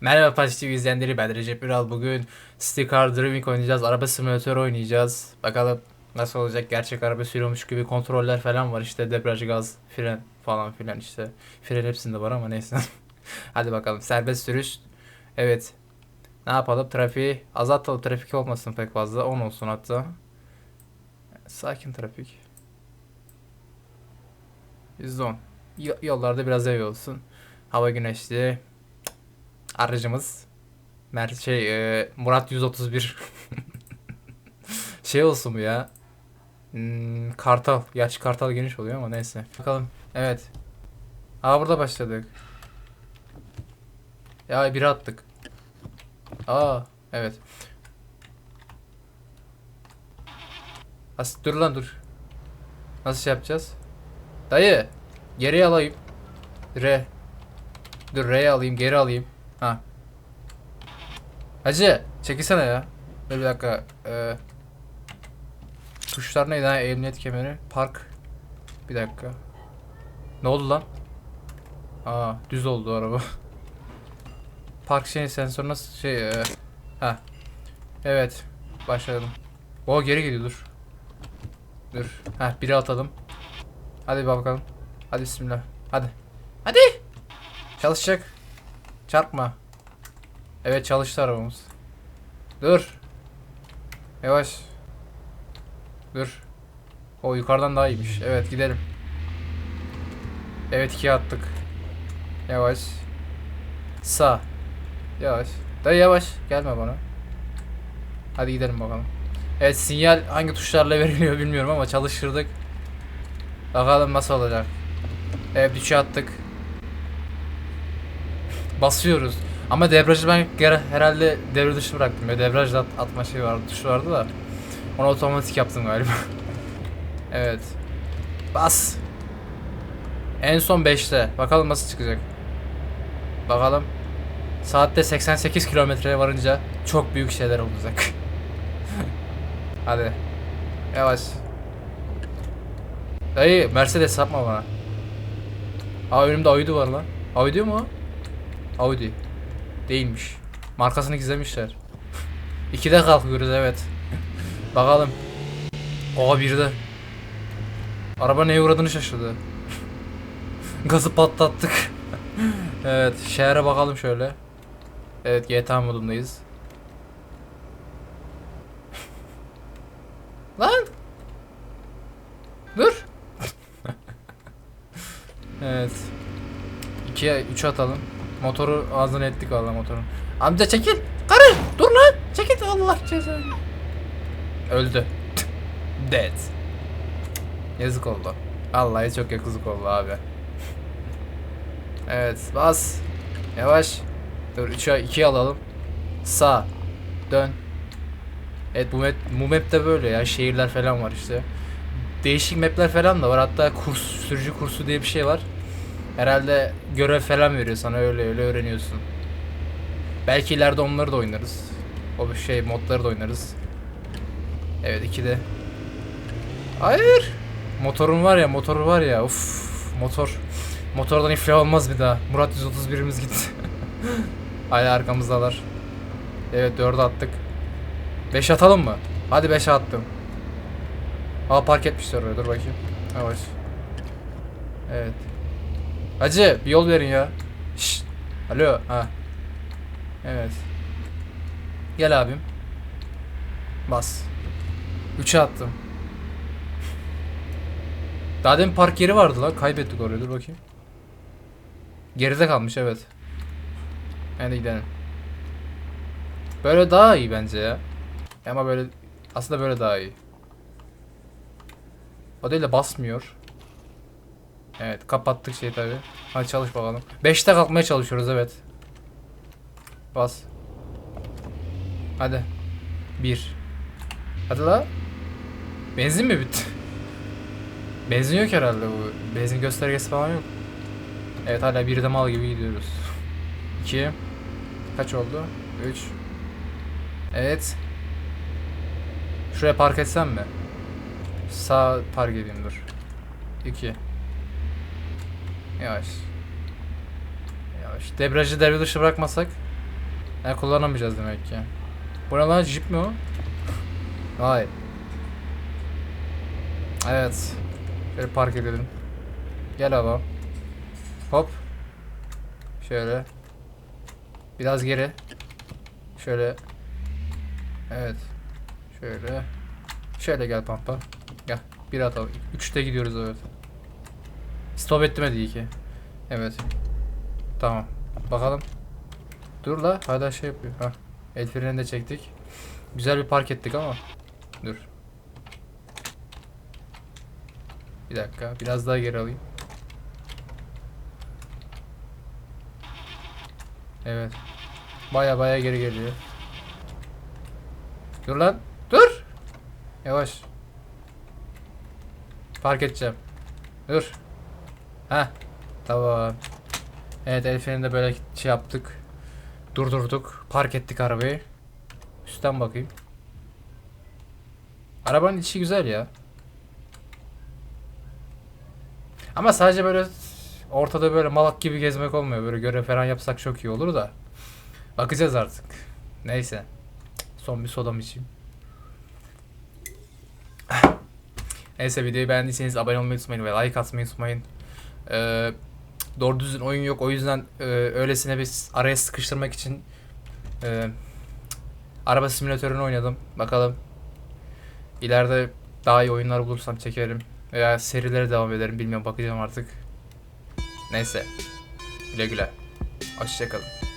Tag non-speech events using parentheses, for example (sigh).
Merhaba Paç TV izleyenleri ben Recep Üral. Bugün City Car Driving oynayacağız. Araba simülatörü oynayacağız. Bakalım nasıl olacak. Gerçek araba sürüyormuş gibi kontroller falan var. İşte debriyaj, gaz, fren falan filan işte. Fren hepsinde var ama neyse. (laughs) Hadi bakalım serbest sürüş. Evet. Ne yapalım? Trafiği azaltalım. Trafik olmasın pek fazla. 10 olsun hatta. Sakin trafik. %10. Y- Yollarda biraz ev olsun. Hava güneşli. Aracımız Mer şey e, Murat 131 (laughs) şey olsun bu ya. Hmm, Kartal. Gerçi Kartal geniş oluyor ama neyse. Bakalım. Evet. Aa burada başladık. Ya biri attık. Aa evet. As dur lan dur. Nasıl şey yapacağız? Dayı. Geri alayım. R. Dur R'yi alayım geri alayım. Ha. Hacı çekilsene ya. Dur bir dakika. Ee, tuşlar neydi ha? Emniyet kemeri. Park. Bir dakika. Ne oldu lan? Aa düz oldu araba. (laughs) Park şey sensör nasıl şey e, ha. Evet. Başladım. O geri geliyor dur. Dur. Ha biri atalım. Hadi bakalım. Hadi bismillah. Hadi. Hadi. Çalışacak. Çarpma. Evet çalıştı arabamız. Dur. Yavaş. Dur. O yukarıdan daha iyiymiş. Evet gidelim. Evet ikiye attık. Yavaş. Sağ. Yavaş. Dayı yavaş. Gelme bana. Hadi gidelim bakalım. Evet sinyal hangi tuşlarla (laughs) veriliyor bilmiyorum ama çalıştırdık. Bakalım nasıl olacak. Evet üçe attık. Basıyoruz. Ama debriyajı ben herhalde devre dışı bıraktım. Ya debriyaj at- atma şey vardı, tuşu vardı da. Onu otomatik yaptım galiba. (laughs) evet. Bas. En son 5'te. Bakalım nasıl çıkacak. Bakalım. Saatte 88 kilometreye varınca çok büyük şeyler olacak. (laughs) Hadi. Yavaş. Dayı Mercedes sapma bana. Aa önümde Audi var lan. Audi mu o? Audi. Değilmiş. Markasını gizlemişler. (laughs) İkide kalkıyoruz evet. Bakalım. Oha birde. Araba neye uğradığını şaşırdı. (laughs) Gazı patlattık. (laughs) evet şehre bakalım şöyle. Evet GTA modundayız. Lan! Dur! Evet. 2'ye 3 atalım. Motoru ağzına ettik valla motorun. Amca çekil! Karı! Dur lan! Çekil Allah cezanı. Öldü. (laughs) Dead. Yazık oldu. Vallahi çok yazık oldu abi. Evet bas. Yavaş. Dur 3'e 2'ye alalım. Sağ. Dön. Evet bu map, bu map'te böyle ya şehirler falan var işte. Değişik map'ler falan da var. Hatta kurs sürücü kursu diye bir şey var. Herhalde görev falan veriyor sana öyle öyle öğreniyorsun. Belki ileride onları da oynarız. O bir şey modları da oynarız. Evet ikide. Hayır. Motorun var ya motoru var ya uf motor. Motordan iflah olmaz bir daha. Murat 131'imiz gitti. (laughs) Hala arkamızdalar. Evet 4'e attık. 5 atalım mı? Hadi 5'e attım. Aa park etmişler oraya dur bakayım. Yavaş. Evet. Hacı bir yol verin ya. Şşt. Alo. Ha. Evet. Gel abim. Bas. 3'e attım. Daha demin park yeri vardı lan. Kaybettik orayı. Dur bakayım. Geride kalmış evet. Hadi gidelim. Böyle daha iyi bence ya. Ama böyle aslında böyle daha iyi. De basmıyor. Evet kapattık şeyi tabi. Hadi çalış bakalım. 5'te kalkmaya çalışıyoruz evet. Bas. Hadi. 1. Hadi la. Benzin mi bitti? (laughs) Benzin yok herhalde bu. Benzin göstergesi falan yok. Evet hala bir de mal gibi gidiyoruz. (laughs) 2. Kaç oldu? 3. Evet. Şuraya park etsem mi? Sağ park edeyim dur. 2. Yavaş. Yavaş. Debriyajı devre dışı bırakmasak yani kullanamayacağız demek ki. Bu ne jip mi o? Vay. Evet. Şöyle park edelim. Gel abi. Hop. Şöyle. Biraz geri. Şöyle. Evet. Şöyle. Şöyle gel pampa. Bir atalım. Üçte gidiyoruz evet. Stop etmedi iyi ki. Evet. Tamam. Bakalım. Dur la. Hala şey yapıyor. Ha. El frenini de çektik. Güzel bir park ettik ama. Dur. Bir dakika. Biraz daha geri alayım. Evet. Baya baya geri geliyor. Dur lan. Dur. Yavaş. Park edeceğim. Dur. Ha. Tamam. Evet el de böyle şey yaptık. Durdurduk. Park ettik arabayı. Üstten bakayım. Arabanın içi güzel ya. Ama sadece böyle ortada böyle malak gibi gezmek olmuyor. Böyle görev falan yapsak çok iyi olur da. Bakacağız artık. Neyse. Son bir sodam içeyim. Neyse videoyu beğendiyseniz abone olmayı unutmayın ve like atmayı unutmayın. Ee, doğru düzgün oyun yok. O yüzden e, öylesine bir araya sıkıştırmak için e, araba simülatörünü oynadım. Bakalım. İleride daha iyi oyunlar bulursam çekerim. Veya serilere devam ederim. Bilmiyorum bakacağım artık. Neyse. Güle güle. Hoşçakalın.